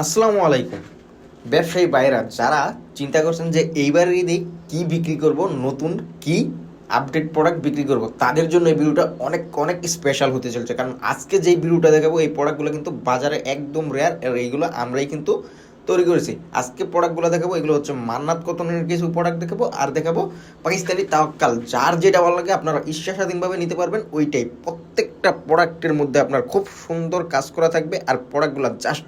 আসসালামু আলাইকুম। ব্যবসায়ী ভাইরা যারা চিন্তা করছেন যে এইবার ঈদে কি বিক্রি করব, নতুন কি আপডেট প্রোডাক্ট বিক্রি করব, তাদের জন্য এই ভিডিওটা অনেক অনেক স্পেশাল হতে চলছে। কারণ আজকে যেই ভিডিওটা দেখাবো, এই প্রোডাক্টগুলো কিন্তু বাজারে একদম রেয়ার আর এইগুলো আমরাই কিন্তু তৈরি করেছি। আজকে প্রোডাক্টগুলো দেখাবো, এগুলো হচ্ছে মান্নাত কতনের কিছু প্রোডাক্ট দেখাবো, আর দেখাবো পাকিস্তানি তাওয়াক্কাল। যার যেটা ভালো লাগে আপনারা ইচ্ছা স্বাধীনভাবে নিতে পারবেন, ওইটাই। প্রত্যেকটা প্রোডাক্টের মধ্যে আপনার খুব সুন্দর কাজ করা থাকবে, আর প্রোডাক্টগুলো জাস্ট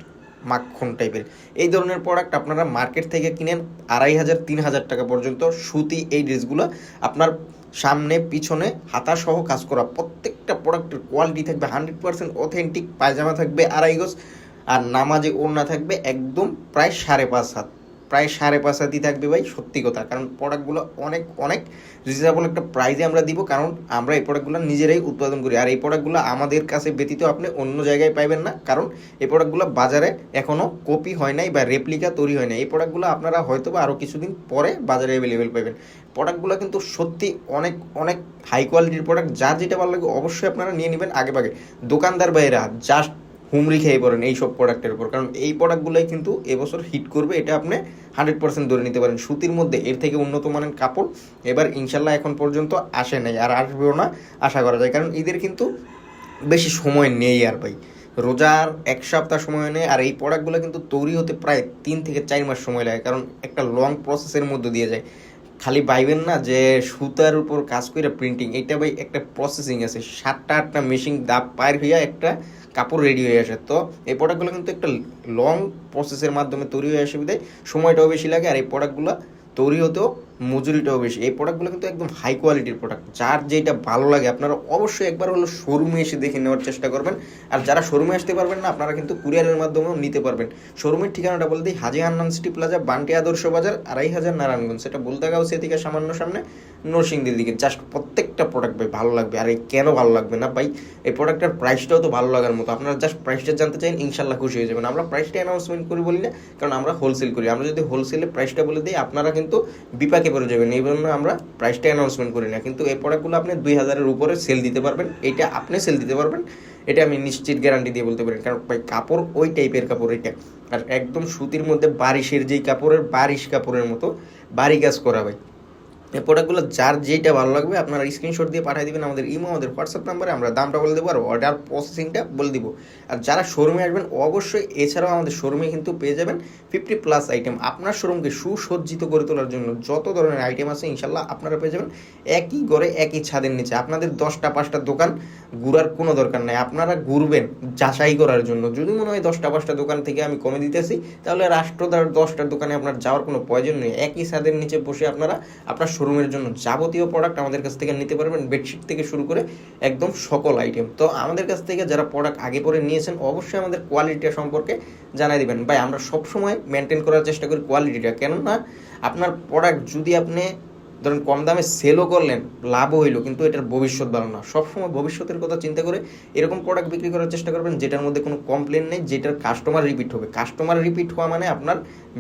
মাখন টাইপের এই ধরনের প্রোডাক্ট আপনারা মার্কেট থেকে কিনেন আড়াই হাজার, তিন হাজার টাকা পর্যন্ত। সুতি এই ড্রেসগুলো আপনার সামনে, পিছনে হাতা সহ কাজ করা প্রত্যেকটা প্রোডাক্টের কোয়ালিটি থাকবে হান্ড্রেড পার্সেন্ট অথেন্টিক পায়জামা থাকবে আড়াই গজ। আর নামাজে ওড়না থাকবে একদম প্রায় সাড়ে পাঁচ হাত। প্রায় সাড়ে পাঁচ হাতই থাকবে ভাই, সত্যি কথা। কারণ প্রোডাক্টগুলো অনেক অনেক রিজনেবল একটা প্রাইজে আমরা দিব, কারণ আমরা এই প্রোডাক্টগুলো নিজেরাই উৎপাদন করি। আর এই প্রোডাক্টগুলো আমাদের কাছে ব্যতীত আপনি অন্য জায়গায় পাইবেন না, কারণ এই প্রোডাক্টগুলো বাজারে এখনও কপি হয় নাই বা রেপ্লিকা তৈরি হয় নাই। এই প্রোডাক্টগুলো আপনারা হয়তো বা আরও কিছুদিন পরে বাজারে অ্যাভেলেবেল পাবেন প্রোডাক্টগুলো কিন্তু সত্যি অনেক অনেক হাই কোয়ালিটির প্রোডাক্ট যার যেটা ভালো লাগে অবশ্যই আপনারা নিয়ে নেবেন আগে ভাগে। দোকানদার ভাইয়েরা জাস্ট হুমড়ি খেয়ে পড়েন এই সব প্রোডাক্টের উপর। কারণ এই প্রোডাক্টগুলোই কিন্তু এবছর হিট করবে, এটা আপনি হান্ড্রেড পার্সেন্ট ধরে নিতে পারেন। সুতির মধ্যে এর থেকে উন্নত মানের কাপড় এবার ইনশাল্লাহ এখন পর্যন্ত আসে নাই, আর আসবেও না, আশা করা যায়। কারণ ঈদের কিন্তু বেশি সময় নেই আর ভাই। রোজার এক সপ্তাহ সময় নেই, আর এই প্রোডাক্টগুলো কিন্তু তৈরি হতে প্রায় তিন থেকে চার মাস সময় লাগে। কারণ একটা লং প্রসেসের মধ্যে দিয়ে যায়। খালি পাইবেন না যে সুতার উপর কাজ করে প্রিন্টিং এটা ভাই একটা প্রসেসিং আছে। সাতটা আটটা মেশিন দাপ পায়ের হইয়া একটা কাপড় রেডি হয়ে আসে। তো এই প্রোডাক্টগুলো কিন্তু একটা লং প্রসেসের মাধ্যমে তৈরি হয়ে আসে সময়টাও বেশি লাগে আর এই প্রোডাক্টগুলো তৈরি হতেও মজুরিটাও বেশি। এই প্রোডাক্টগুলো কিন্তু একদম হাই কোয়ালিটির প্রোডাক্ট যার যেটা ভালো লাগে, আপনারা অবশ্যই একবার হলো শোরুমে এসে দেখে নেওয়ার চেষ্টা করবেন। আর যারা শোরুমে আসতে পারবেন না, আপনারা কিন্তু কুরিয়ারের মাধ্যমেও নিতে পারবেন। শোরুমের ঠিকানাটা বলে দিই, হাজি হান্নান সিটি প্লাজা, বান্টি আদর্শ বাজার, আড়াই হাজার নারায়ণগঞ্জ। সেটা বলতে গাও থেকে সামান্য সামনে, নরসিংদীর দিকে। জাস্ট প্রত্যেকটা প্রোডাক্ট ভাই ভালো লাগবে। আর এই কেন ভালো লাগবে না ভাই? এই প্রোডাক্টের প্রাইসটাও তো ভালো লাগার মতো। আপনারা জাস্ট প্রাইসটা জানতে চাইন ইনশাল্লাহ খুশি হয়ে যাবেন। আমরা প্রাইসটা অ্যানাউন্সমেন্ট করি বলি না, কারণ আমরা হোলসেল করি। আমরা যদি হোলসেলে প্রাইসটা বলে দিই, আপনারা কিন্তু বিপাকে পড়ে যাবেন, এই জন্য আমরা প্রাইসটা অ্যানাউন্সমেন্ট করি না, কিন্তু এই প্রোডাক্টগুলো আপনি দুই হাজারের উপরে সেল দিতে পারবেন, এটা আপনি সেল দিতে পারবেন, এটা আমি নিশ্চিত গ্যারান্টি দিয়ে বলতে পারি, কারণ ভাই কাপড় ওই টাইপের কাপড়, এটা আর একদম সুতির মধ্যে বারিশের যেই কাপড়ের, বারিশ কাপড়ের মতো বাড়ি কাজ করা ভাই। এই প্রোডাক্টগুলো যার যেইটা ভালো লাগবে, আপনারা স্ক্রিনশট দিয়ে পাঠিয়ে দেবেন আমাদের ইমো, আমাদের হোয়াটসঅ্যাপ নাম্বারে আমরা দামটা বলে দেবো আর অর্ডার প্রসেসিংটা বলে দিব। আর যারা শোরুমে আসবেন, অবশ্যই এছাড়াও আমাদের শোরুমে কিন্তু পেয়ে যাবেন ফিফটি প্লাস আইটেম আপনার শোরুমকে সুসজ্জিত করে তোলার জন্য যত ধরনের আইটেম আছে, ইনশাল্লাহ আপনারা পেয়ে যাবেন। একই ঘরে একই ছাদের নিচে। আপনাদের দশটা, পাঁচটা দোকান ঘুরার কোনো দরকার নাই। আপনারা ঘুরবেন যাচাই করার জন্য। যদি মনে হয় দশটা পাঁচটা দোকান থেকে আমি কমে দিতেছি, তাহলে রাষ্ট্রদার দশটা দোকানে আপনার যাওয়ার কোনো প্রয়োজন নেই। একই ছাদের নিচে বসে আপনারা আপনার শোরুমের জন্য যাবতীয় প্রোডাক্ট আমাদের কাছ থেকে নিতে পারবেন বেডশিট থেকে শুরু করে একদম সকল আইটেম তো আমাদের কাছ থেকে যারা প্রোডাক্ট আগে পরে নিয়েছেন, অবশ্যই আমাদের কোয়ালিটিটা সম্পর্কে জানাই দিবেন। ভাই, আমরা সবসময় মেনটেন করার চেষ্টা করি কোয়ালিটিটা কেননা আপনার প্রোডাক্ট যদি আপনি ধরেন কম দামে সেলও করলেন, লাভও হইল, কিন্তু এটার ভবিষ্যৎ ভালো না। সবসময় ভবিষ্যতের কথা চিন্তা করে এরকম প্রোডাক্ট বিক্রি করার চেষ্টা করবেন যেটার মধ্যে কোনো কমপ্লেন নেই, যেটার কাস্টমার রিপিট হবে। কাস্টমার রিপিট হওয়া মানে আপনার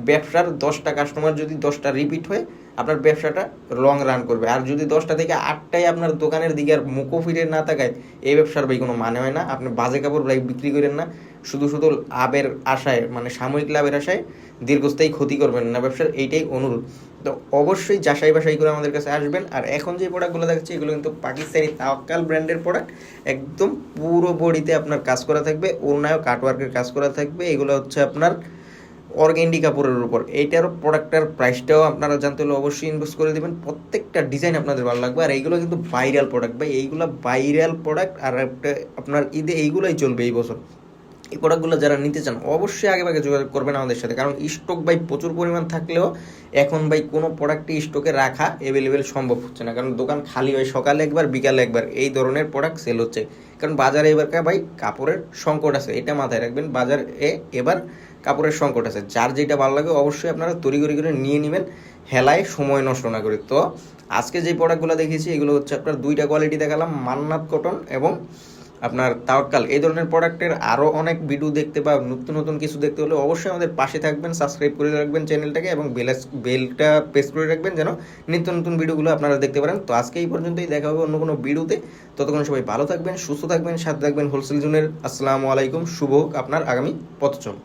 ব্যবসার দশটা কাস্টমার যদি দশটা রিপিট হয় আপনার ব্যবসাটা লং রান করবে। আর যদি দশটা থেকে আটটাই আপনার দোকানের দিকে আর মুখো ফিরে না থাকায় এই ব্যবসার ভাই কোনো মানে হয় না। আপনি বাজে কাপড় ভাই বিক্রি করেন না। শুধু শুধু লাভের আশায় মানে সাময়িক লাভের আশায় দীর্ঘস্থায়ী ক্ষতি করবেন না। ব্যবসার এইটাই অনুরোধ তো অবশ্যই যাচাই বাছাই করে আমাদের কাছে আসবেন। আর এখন যে প্রোডাক্টগুলো দেখাচ্ছি, এগুলো কিন্তু পাকিস্তানি তাওয়াক্কাল ব্র্যান্ডের প্রোডাক্ট একদম পুরো বডিতে আপনার কাজ করা থাকবে। ওড়নায় কাটওয়ার্কের কাজ করা থাকবে। এগুলো হচ্ছে আপনার অর্গেন্ডি কাপড়ের উপর। এইটার প্রোডাক্টটার প্রাইসটাও আপনারা জানতে হলে অবশ্যই ইনভেস্ট করে দেবেন। প্রত্যেকটা ডিজাইন আপনাদের ভালো লাগবে। আর এইগুলো কিন্তু ভাইরাল প্রোডাক্ট ভাই। এইগুলো ভাইরাল প্রোডাক্ট আর একটা আপনার ঈদে এইগুলোই চলবে এই বছর। এই প্রোডাক্টগুলো যারা নিতে চান, অবশ্যই আগে ভাগে যোগাযোগ করবেন আমাদের সাথে। কারণ স্টক বাই প্রচুর পরিমাণ থাকলেও এখন ভাই কোনো প্রোডাক্টই স্টকে রাখা অ্যাভেলেবেল সম্ভব হচ্ছে না। কারণ দোকান খালি হয় সকালে একবার, বিকালে একবার। এই ধরনের প্রোডাক্ট সেল হচ্ছে। কারণ বাজারে এবার ভাই কাপড়ের সংকট আছে। এটা মাথায় রাখবেন। বাজারে এবার কাপড়ের সংকট আছে। যার যেটা ভালো লাগে অবশ্যই আপনারা তৈরি করে নিয়ে নেবেন। হেলায় সময় নষ্ট না করে। তো আজকে যে প্রোডাক্টগুলো দেখেছি এগুলো হচ্ছে আপনার দুইটা কোয়ালিটি দেখালাম, মান্নাত কটন এবং আপনার তাওয়াক্কাল। এই ধরনের প্রোডাক্টের আরও অনেক ভিডিও দেখতে বা নতুন নতুন কিছু দেখতে হলে অবশ্যই আমাদের পাশে থাকবেন সাবস্ক্রাইব করে রাখবেন চ্যানেলটাকে এবং বেল, বেলটা প্রেস করে রাখবেন যেন নিত্য নতুন ভিডিওগুলো আপনারা দেখতে পারেন। তো আজকে এই পর্যন্তই, দেখা হবে অন্য কোনো ভিডিওতে ততক্ষণ সবাই ভালো থাকবেন, সুস্থ থাকবেন, সাথে থাকবেন হোলসেল জোনের। আসসালামু আলাইকুম, শুভ হোক আপনার আগামী পথচল।